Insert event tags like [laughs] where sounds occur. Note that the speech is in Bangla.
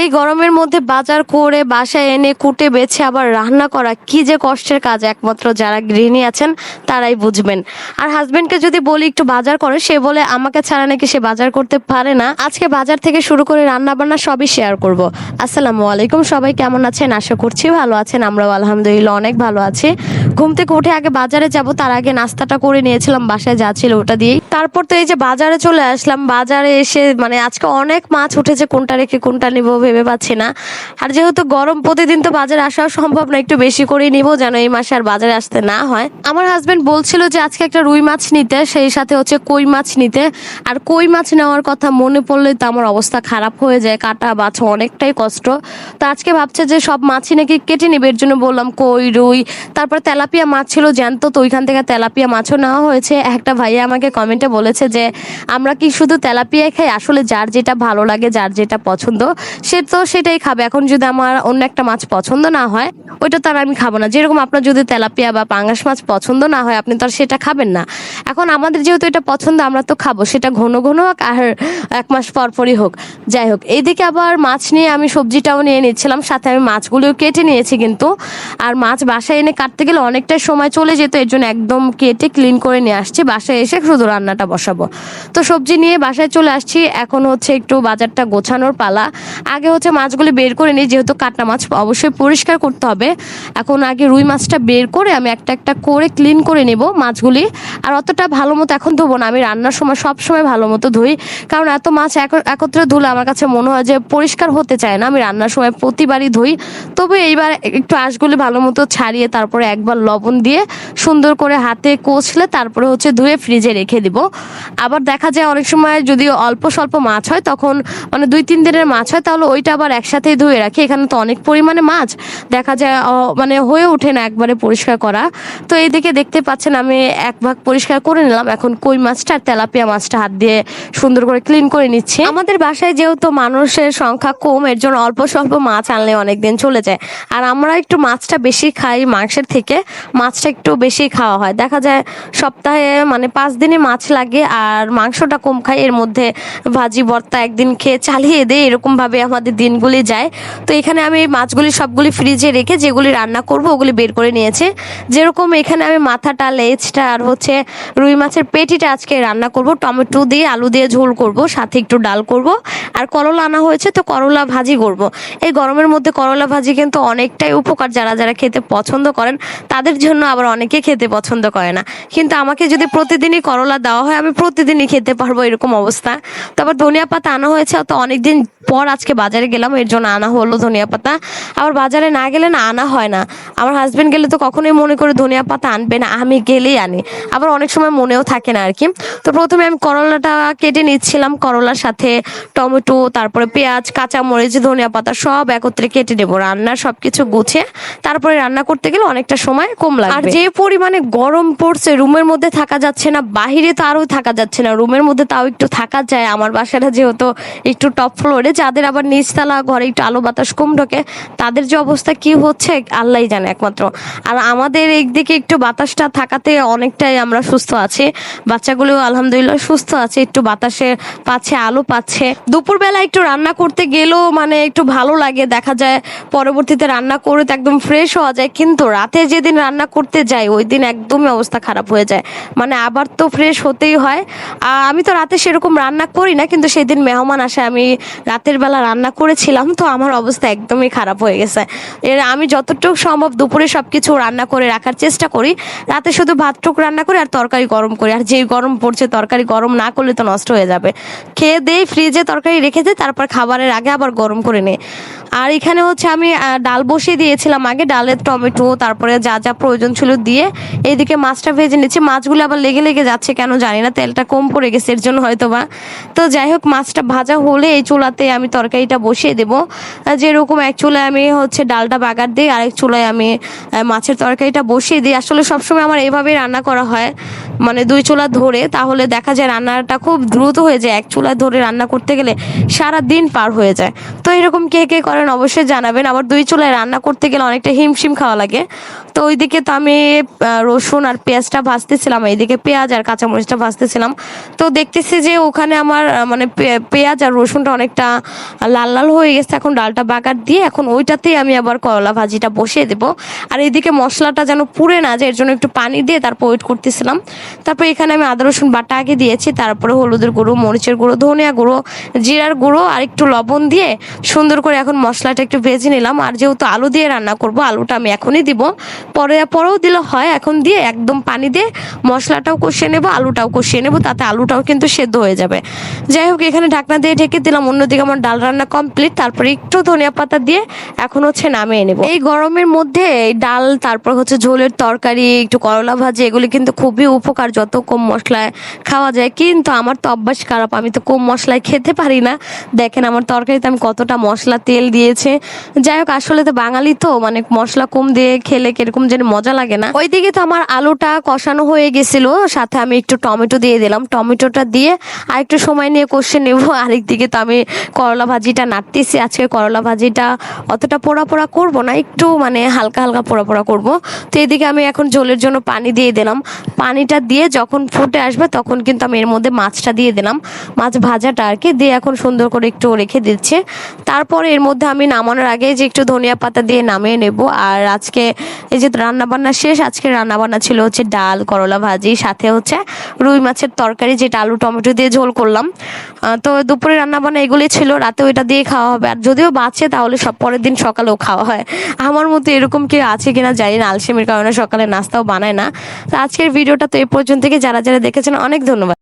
এই গরমের মধ্যে বাজার করে বাসায় এনে কুটে বেছে আবার রান্না করা কি যে কষ্টের কাজ একমাত্র যারা গৃহিণী আছেন, তারাই বুঝবেন। আর হাজবেন্ডকে যদি বলি একটু বাজার করে, সে বলে আমাকে ছাড়া নাকি সে বাজার করতে পারে না। আজকে বাজার থেকে শুরু করে রান্না বান্না সবই শেয়ার করব। আসসালামু আলাইকুম সবাই, কেমন আছেন? আশা করছি ভালো আছেন, আমরাও আলহামদুলিল্লাহ অনেক ভালো আছি। ঘুম থেকে উঠে আগে বাজারে যাব, তার আগে নাস্তাটা করে নিয়েছিলাম, বাসায় যা ছিল ওটা দিয়েই। তারপর তো এই যে বাজারে চলে আসলাম, বাজারে এসে মানে আজকে অনেক মাছ উঠেছে, কোনটা রেখে কোনটা নিব ভেবে পাচ্ছি না। আর যেহেতু গরম, প্রতিদিন তো বাজারে আসাও সম্ভব না, একটু বেশি করেই নিব যেন এই মাসে আর বাজারে আসতে না হয়। আমার হাজবেন্ড বলছিল যে আজকে একটা রুই মাছ নিতে, সেই সাথে হচ্ছে কই মাছ নিতে। আর কই মাছ নেওয়ার কথা মনে পড়লে তো আমার অবস্থা খারাপ হয়ে যায়, কাটা বাছা অনেকটাই কষ্ট। তো আজকে ভাবছে যে সব মাছই নাকি কেটে নিবে, এর জন্য বললাম কই, রুই, তারপর তেলাপিয়া মাছ ছিল জ্যান্ত, তো ওইখান থেকে তেলাপিয়া মাছও নেওয়া হয়েছে। একটা ভাইয়া আমাকে কমেন্টে বলেছে যে, আমরা কি শুধু তেলাপিয়া খাই? আসলে যার যেটা ভালো লাগে, যার যেটা পছন্দ, সে তো সেটাই খাবে। এখন যদি আমার অন্য একটা মাছ পছন্দ না হয়, ওইটা তো আর আমি খাব না। যেরকম আপনার যদি তেলাপিয়া বা পাঙ্গাস মাছ পছন্দ না হয়, আপনি তো আর সেটা খাবেন না। এখন আমাদের যেহেতু এটা পছন্দ, আমরা তো খাব। সেটা ঘন ঘন হোক, আর এক মাস পর পরই হোক। যাই হোক, এইদিকে আবার মাছ নিয়ে আমি সবজিটাও নিয়ে নিচ্ছিলাম। সাথে আমি মাছগুলোও কেটে নিয়েছি কিন্তু। আর মাছ বাসায় এনে কাটতে গেলে অনেকটাই সময় চলে যেত, এর জন্য একদম কেটে ক্লিন করে নিয়ে আসছি, বাসায় এসে শুধু রান্নাটা বসাবো। তো সবজি নিয়ে বাসায় চলে আসছি, এখন হচ্ছে একটু বাজারটা গোছানোর পালা। আগে হচ্ছে মাছগুলি বের করে নিই, যেহেতু কাটা মাছ অবশ্যই পরিষ্কার করতে হবে। এখন আগে রুই মাছটা বের করে আমি একটা একটা করে ক্লিন করে নেব মাছগুলি। আর অতটা ভালো মতো এখন ধোবো না, আমি রান্নার সময় সব সময় ভালো মতো ধুই। কারণ এত মাছ এক- একত্রে ধুলে আমার কাছে মনে হয় যে পরিষ্কার হতে চায় না, আমি রান্নার সময় প্রতিবারই ধুই। তবে এইবার একটু আঁশগুলি ভালো মতো ছাড়িয়ে তারপরে একবার লবণ দিয়ে সুন্দর করে হাতে কষলে তারপরে হচ্ছে ধুয়ে ফ্রিজে রেখে দিব। আবার দেখা যায় অনেক সময় যদি অল্প স্বল্প মাছ হয়, তখন মানে দুই, তিন দিনের মাছ হয়, তাহলে ওইটা আবার একসাথেই ধুয়ে রাখি। এখানে তো অনেক পরিমাণে মাছ। দেখা যায় মানে হয়ে ওঠে না একবারে পরিষ্কার করা। তো এইদিকে দেখতে পাচ্ছেন আমি এক ভাগ পরিষ্কার করে নিলাম। এখন কই মাছটা আর তেলাপিয়া মাছটা হাত দিয়ে সুন্দর করে ক্লিন করে নিচ্ছি। আমাদের বাসায় যেহেতু মানুষের সংখ্যা কম, এর জন্য অল্প স্বল্প মাছ আনলে অনেক দিন চলে যায়। আর আমরা একটু মাছটা বেশি খাই মাংসের থেকে। মাছটা একটু বেশি খাওয়া হয়। দেখা যায় সপ্তাহে মানে পাঁচ দিনে মাছ লাগে আর মাংসটা কম খাই এর মধ্যে ভাজি, ভর্তা একদিন খেয়ে চালিয়ে দেয় এরকমভাবে আমাদের দিনগুলি যায়। তো এখানে আমি মাছগুলি সবগুলি ফ্রিজে রেখে যেগুলি রান্না করব ওগুলি বের করে নিয়েছি। যেরকম এখানে আমি মাথাটা, লেজটা আর হচ্ছে রুই মাছের পেটিটা আজকে রান্না করব। টমেটো দিয়ে, আলু দিয়ে ঝোল করব, সাথে একটু ডাল করব। আর করলা আনা হয়েছে তো করলা ভাজি করব। এই গরমের মধ্যে করলা ভাজি কিন্তু অনেকটাই উপকার। যারা যারা খেতে পছন্দ করেন, তাদের জন্য আবার অনেকে খেতে পছন্দ করে না। কিন্তু আমাকে যদি প্রতিদিনই করলা দেওয়া হয়, আমি প্রতিদিনই খেতে পারব এরকম অবস্থা। তারপর ধনিয়া পাতা আনা হয়েছে তো অনেকদিন পর আজকে বাজারে গেলাম, এর জন্য আনা হলো ধনিয়া পাতা। আবার বাজারে না গেলে না আনা হয় না। আমার হাজবেন্ড গেলে তো কখনোই মনে করে ধনিয়া পাতা আনবে না, আমি গেলেই আনি। আবার অনেক সময় মনেও থাকে না আর কি তো প্রথমে আমি করলাটা কেটে নিচ্ছিলাম, করলার সাথে টমেটো, তারপরে পেঁয়াজ, কাঁচামরিচ, ধনিয়া পাতা সব একত্রে কেটে নেব। রান্নার সব কিছু গুছে তারপরে রান্না করতে গেলে অনেকটা সময় কম লাগবে। আর যে পরিমাণে গরম পড়ছে রুমের মধ্যে থাকা যাচ্ছে না বাহিরে তো আরও থাকা যাচ্ছে না। রুমের মধ্যে তাও একটু থাকা যায়। আমার বাসাটা যেহেতু একটু টপ ফ্লোরে যাদের আবার নিচতলা ঘরে একটু আলো বাতাস কম ঢোকে তাদের যে অবস্থা কি হচ্ছে আল্লাহই জানে একমাত্র। আর আমাদের একদিকে একটু বাতাসটা থাকাতে অনেকটাই আমরা সুস্থ আছি। বাচ্চাগুলো আলহামদুলিল্লাহ সুস্থ আছে একটু বাতাসে পাচ্ছে আলো পাচ্ছে। দুপুরবেলা একটু রান্না করতে গেলেও মানে একটু ভালো লাগে। দেখা যায় পরবর্তীতে রান্না করে তো একদম ফ্রেশ হওয়া যায়। কিন্তু রাতে যেদিন রান্না করতে যাই, ওই দিন একদমই অবস্থা খারাপ হয়ে যায়। মানে আবার তো ফ্রেশ হতেই হয়। আমি তো রাতে সেরকম রান্না করি না, কিন্তু সেই দিন মেহমান আসে, আমি রাতের বেলা রান্না করেছিলাম, তো আমার অবস্থা একদমই খারাপ হয়ে গেছে। এর, আমি যতটুকু সম্ভব দুপুরে সবকিছু রান্না করে রাখার চেষ্টা করি। রাতে শুধু ভাতটুক রান্না করি আর তরকারি গরম করি। আর যেই গরম পড়ছে, তরকারি গরম না করলে তো নষ্ট হয়ে যাবে। খেয়ে দেই ফ্রিজে তরকারি রেখে দিই, তারপর খাবারের আগে আবার গরম করে নিই। আর এখানে হচ্ছে আমি ডাল বসিয়ে দিয়েছিলাম আগে, ডালের টমেটো, তারপরে যা যা প্রয়োজন ছিল দিয়ে এইদিকে মাছটা ভেজে নিচ্ছি। মাছগুলো আবার লেগে লেগে যাচ্ছে, কেন জানি না, তেলটা কম পড়ে গেছে, এর জন্য হয়তো বা তো যাই হোক, মাছটা ভাজা হলে এই চুলাতে আমি তরকারিটা বসিয়ে দেবো। যেরকম এক চুলায় আমি হচ্ছে ডালটা বাগার দিই, আরেক চুলায় আমি মাছের তরকারিটা বসিয়ে দিই। আসলে সবসময় আমার এইভাবেই রান্না করা হয় মানে দুই চুলা ধরে। তাহলে দেখা যায় রান্নাটা খুব দ্রুত হয়ে যায়। এক চুলা ধরে রান্না করতে গেলে সারা দিন পার হয়ে যায়। তো এরকম কে কে করেন অবশ্যই জানাবেন। আবার দুই চুলায় রান্না করতে গেলে অনেকটা হিমশিম খাওয়া লাগে। তো ওই ওইদিকে তো আমি রসুন আর পেঁয়াজটা ভাজতেছিলাম, এইদিকে পেঁয়াজ আর কাঁচামরিচটা ভাজতেছিলাম। তো দেখতেছি যে ওখানে আমার মানে পেঁয়াজ আর রসুনটা অনেকটা লাল লাল হয়ে গেছে, এখন ডালটা বাগার দিয়ে এখন ওইটাতেই আমি আবার করলা ভাজিটা বসিয়ে দেব। আর এইদিকে মশলাটা যেন পুড়ে না যায়, এর জন্য একটু পানি দিয়ে তারপর ওয়েট করতেছিলাম। তারপর এখানে আমি আদা, রসুন বাটা আগে দিয়েছি, তারপরে হলুদের গুঁড়ো, মরিচের গুঁড়ো, ধনিয়া গুঁড়ো, জিরার গুঁড়ো আর একটু লবণ দিয়ে সুন্দর করে এখন মশলাটা একটু ভেজে নিলাম। আর যেহেতু আলু দিয়ে রান্না করব, আলুটা আমি এখনই দিব। পরেও দিলে হয়, এখন দিয়ে একদম পানি দিয়ে মশলাটাও কষিয়ে নেব, আলুটাও কষিয়ে নেব, তাতে আলুটাও কিন্তু সেদ্ধ হয়ে যাবে। যাই হোক, এখানে ঢাকনা দিয়ে ঢেকে দিলাম, অন্যদিকে আমার ডাল রান্না কমপ্লিট তারপরে একটু ধনিয়া পাতা দিয়ে এখন হচ্ছে নামিয়ে নেব। এই গরমের মধ্যে এই ডাল, তারপর হচ্ছে ঝোলের তরকারি, একটু করলা ভাজি, এগুলি কিন্তু খুবই উপকার, যত কম মশলায় খাওয়া যায়। কিন্তু আমার তো অভ্যাস খারাপ, আমি তো কম মশলায় খেতে পারি না। দেখেন আমার তরকারিতে আমি কতটা মশলা তেল দিয়েছে। যাই হোক, আসলে তো বাঙালি তো মানে মশলা কম দিয়ে খেলে কীরকম যেন মজা লাগে না। ওইদিকে তো আমার আলুটা কষানো হয়ে গেছিল, সাথে আমি একটু টমেটো দিয়ে দিলাম। টমেটোটা দিয়ে আর একটু সময় নিয়ে কষে নেব। [laughs] আরেকদিকে তো আমি করলা ভাজিটা নাড়তেছি। আজকে করলা ভাজিটা অতটা পোড়া পোড়া করব না, একটু মানে হালকা হালকা পোড়া পোড়া করব। তো এদিকে আমি এখন জলের জন্য পানি দিয়ে দিলাম। পানিটা দিয়ে যখন ফুটে আসবে তখন কিন্তু আমি এর মধ্যে মাছটা দিয়ে দিলাম। মাছ ভাজাটা আর কি, দিয়ে এখন সুন্দর করে একটু রেখে দিচ্ছে। তারপরে এর মধ্যে আমি নামানোর আগে যে একটু ধনিয়া পাতা দিয়ে নামিয়ে নেব। আর আজকে এই যে রান্না বান্না শেষ, আজকে রান্না বান্না ছিল হচ্ছে ডাল, করলা ভাজি, সাথে হচ্ছে রুই মাছের তরকারি, যেটা আলু টমেটো দিয়ে ঝোল করলাম। তো দুপুরে রান্না বান্না এগুলি ছিল রাতে ওইটা দিয়ে খাওয়া হবে। আর যদিও বাঁচে তাহলে সব পরের দিন সকালেও খাওয়া হয়। আমার মতো এরকম কি আছে কিনা জানি না, আলসেমির কারণে সকালে নাস্তাও বানায় না। তো আজকের ভিডিওটা তো এ পর্যন্ত থেকে, যারা যারা দেখেছেন, অনেক ধন্যবাদ।